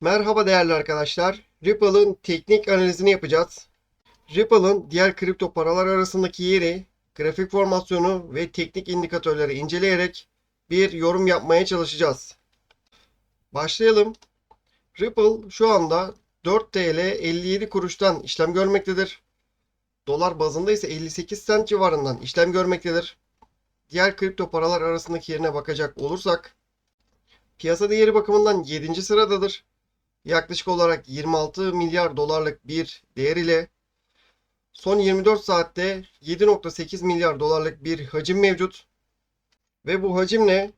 Merhaba değerli arkadaşlar. Ripple'ın teknik analizini yapacağız. Ripple'ın diğer kripto paralar arasındaki yeri, grafik formasyonu ve teknik indikatörleri inceleyerek bir yorum yapmaya çalışacağız. Başlayalım. Ripple şu anda 4 TL 57 kuruştan işlem görmektedir. Dolar bazında ise 58 cent civarından işlem görmektedir. Diğer kripto paralar arasındaki yerine bakacak olursak piyasa değeri bakımından 7. sıradadır yaklaşık olarak 26 milyar dolarlık bir değer ile son 24 saatte 7.8 milyar dolarlık bir hacim mevcut. Ve bu hacimle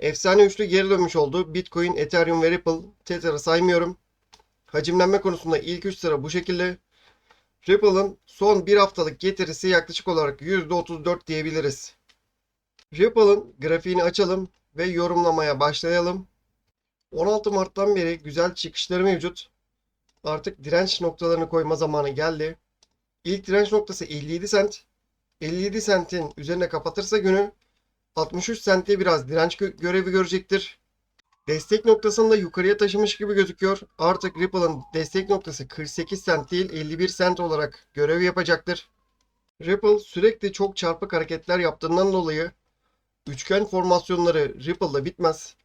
efsane üçlü geri dönmüş oldu. Bitcoin, Ethereum ve Ripple. Tether'ı saymıyorum. Hacimlenme konusunda ilk 3 sıra bu şekilde. Ripple'ın son bir haftalık getirisi yaklaşık olarak %34 diyebiliriz. Ripple'ın grafiğini açalım ve yorumlamaya başlayalım. 16 Mart'tan beri güzel çıkışları mevcut. Artık direnç noktalarını koyma zamanı geldi. İlk direnç noktası 57 sent. 57 sentin üzerine kapatırsa günü 63 sente biraz direnç gö- görevi görecektir. Destek noktasını da yukarıya taşımış gibi gözüküyor. Artık Ripple'ın destek noktası 48 sent değil 51 sent olarak görev yapacaktır. Ripple sürekli çok çarpık hareketler yaptığından dolayı üçgen formasyonları Ripple'da bitmez.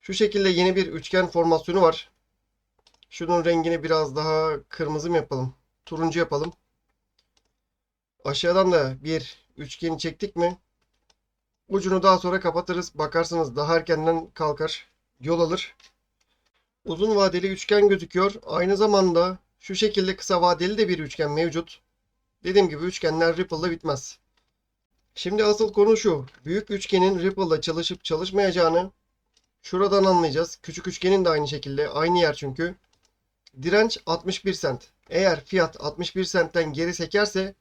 Şu şekilde yeni bir üçgen formasyonu var. Şunun rengini biraz daha kırmızı mı yapalım? Turuncu yapalım. Aşağıdan da bir üçgeni çektik mi? Ucunu daha sonra kapatırız. Bakarsınız daha erkenden kalkar. Yol alır. Uzun vadeli üçgen gözüküyor. Aynı zamanda şu şekilde kısa vadeli de bir üçgen mevcut. Dediğim gibi üçgenler Ripple'da bitmez. Şimdi asıl konu şu. Büyük üçgenin Ripple'da çalışıp çalışmayacağını Şuradan anlayacağız. Küçük üçgenin de aynı şekilde. Aynı yer çünkü. Direnç 61 sent. Eğer fiyat 61 sentten geri sekerse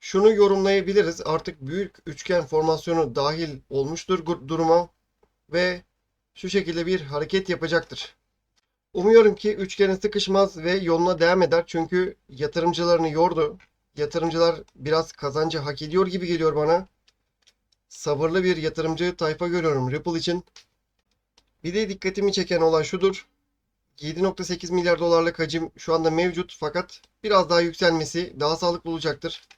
şunu yorumlayabiliriz. Artık büyük üçgen formasyonu dahil olmuştur duruma ve şu şekilde bir hareket yapacaktır. Umuyorum ki üçgene sıkışmaz ve yoluna devam eder. Çünkü yatırımcılarını yordu. Yatırımcılar biraz kazancı hak ediyor gibi geliyor bana. Sabırlı bir yatırımcı tayfa görüyorum Ripple için. Bir de dikkatimi çeken olay şudur. 7.8 milyar dolarlık hacim şu anda mevcut fakat biraz daha yükselmesi daha sağlıklı olacaktır.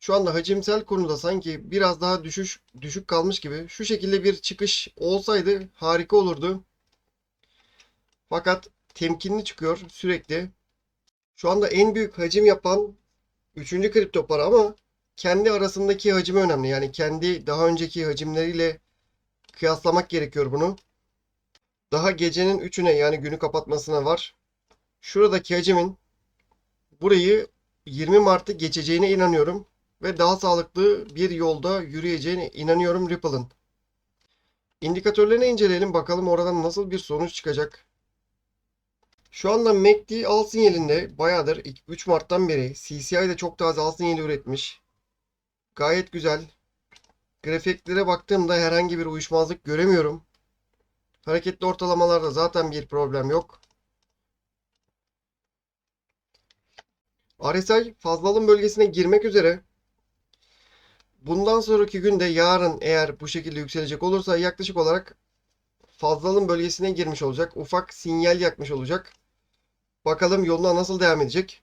Şu anda hacimsel konuda sanki biraz daha düşüş düşük kalmış gibi. Şu şekilde bir çıkış olsaydı harika olurdu. Fakat temkinli çıkıyor sürekli. Şu anda en büyük hacim yapan 3. kripto para ama kendi arasındaki hacmi önemli. Yani kendi daha önceki hacimleriyle kıyaslamak gerekiyor bunu. Daha gecenin 3'üne yani günü kapatmasına var. Şuradaki hacimin burayı 20 Mart'ı geçeceğine inanıyorum. Ve daha sağlıklı bir yolda yürüyeceğine inanıyorum Ripple'ın. İndikatörlerini inceleyelim bakalım oradan nasıl bir sonuç çıkacak. Şu anda MACD al sinyalinde bayağıdır 3 Mart'tan beri CCI de çok az al sinyali üretmiş. Gayet güzel. Grafiklere baktığımda herhangi bir uyuşmazlık göremiyorum. Hareketli ortalamalarda zaten bir problem yok. RSI fazla bölgesine girmek üzere. Bundan sonraki günde yarın eğer bu şekilde yükselecek olursa yaklaşık olarak fazla bölgesine girmiş olacak. Ufak sinyal yakmış olacak. Bakalım yoluna nasıl devam edecek.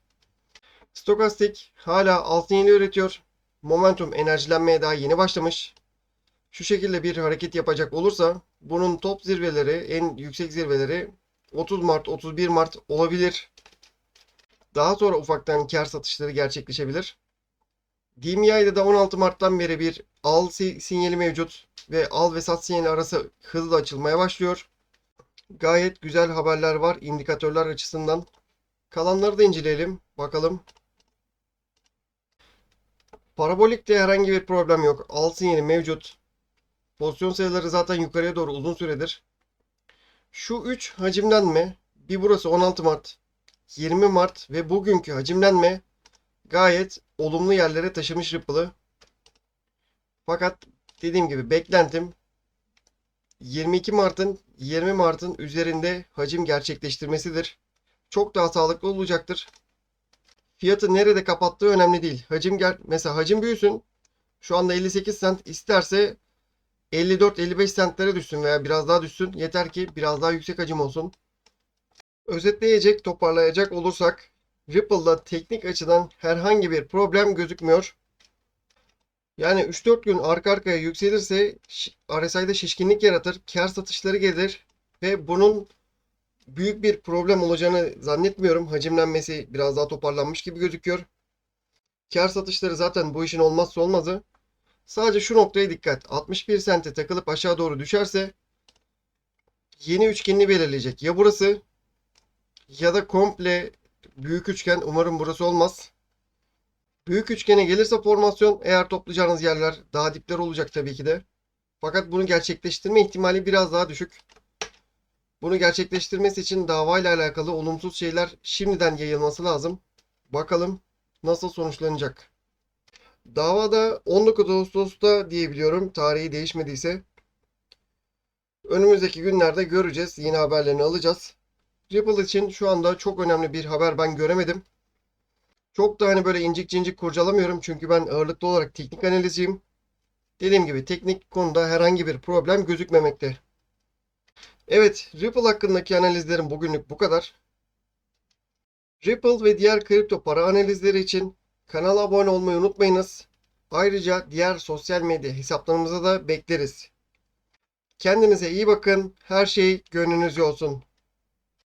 Stokastik hala alt sinyali üretiyor. Momentum enerjilenmeye daha yeni başlamış. Şu şekilde bir hareket yapacak olursa bunun top zirveleri, en yüksek zirveleri 30 Mart, 31 Mart olabilir. Daha sonra ufaktan kar satışları gerçekleşebilir. DMI'de de 16 Mart'tan beri bir al si- sinyali mevcut ve al ve sat sinyali arası hızla açılmaya başlıyor. Gayet güzel haberler var indikatörler açısından. Kalanları da inceleyelim. Bakalım. Parabolikte herhangi bir problem yok. Al sinyali mevcut. Pozisyon sayıları zaten yukarıya doğru uzun süredir. Şu 3 hacimlenme, bir burası 16 Mart, 20 Mart ve bugünkü hacimlenme gayet olumlu yerlere taşımış Ripple'ı. Fakat dediğim gibi beklentim 22 Mart'ın 20 Mart'ın üzerinde hacim gerçekleştirmesidir. Çok daha sağlıklı olacaktır. Fiyatı nerede kapattığı önemli değil. Hacim ger mesela hacim büyüsün. Şu anda 58 cent isterse 54-55 centlere düşsün veya biraz daha düşsün. Yeter ki biraz daha yüksek hacim olsun. Özetleyecek, toparlayacak olursak Ripple'da teknik açıdan herhangi bir problem gözükmüyor. Yani 3-4 gün arka arkaya yükselirse RSI'de şişkinlik yaratır, kar satışları gelir ve bunun büyük bir problem olacağını zannetmiyorum. Hacimlenmesi biraz daha toparlanmış gibi gözüküyor. Kar satışları zaten bu işin olmazsa olmazı. Sadece şu noktaya dikkat. 61 sente takılıp aşağı doğru düşerse yeni üçgenini belirleyecek. Ya burası ya da komple büyük üçgen. Umarım burası olmaz. Büyük üçgene gelirse formasyon eğer toplayacağınız yerler daha dipler olacak tabii ki de. Fakat bunu gerçekleştirme ihtimali biraz daha düşük. Bunu gerçekleştirmesi için davayla alakalı olumsuz şeyler şimdiden yayılması lazım. Bakalım nasıl sonuçlanacak. Davada 19 Ağustos'ta diyebiliyorum tarihi değişmediyse. Önümüzdeki günlerde göreceğiz. Yine haberlerini alacağız. Ripple için şu anda çok önemli bir haber ben göremedim. Çok da hani böyle incik cincik kurcalamıyorum çünkü ben ağırlıklı olarak teknik analizciyim. Dediğim gibi teknik konuda herhangi bir problem gözükmemekte. Evet, Ripple hakkındaki analizlerim bugünlük bu kadar. Ripple ve diğer kripto para analizleri için kanala abone olmayı unutmayınız. Ayrıca diğer sosyal medya hesaplarımıza da bekleriz. Kendinize iyi bakın. Her şey gönlünüzce olsun.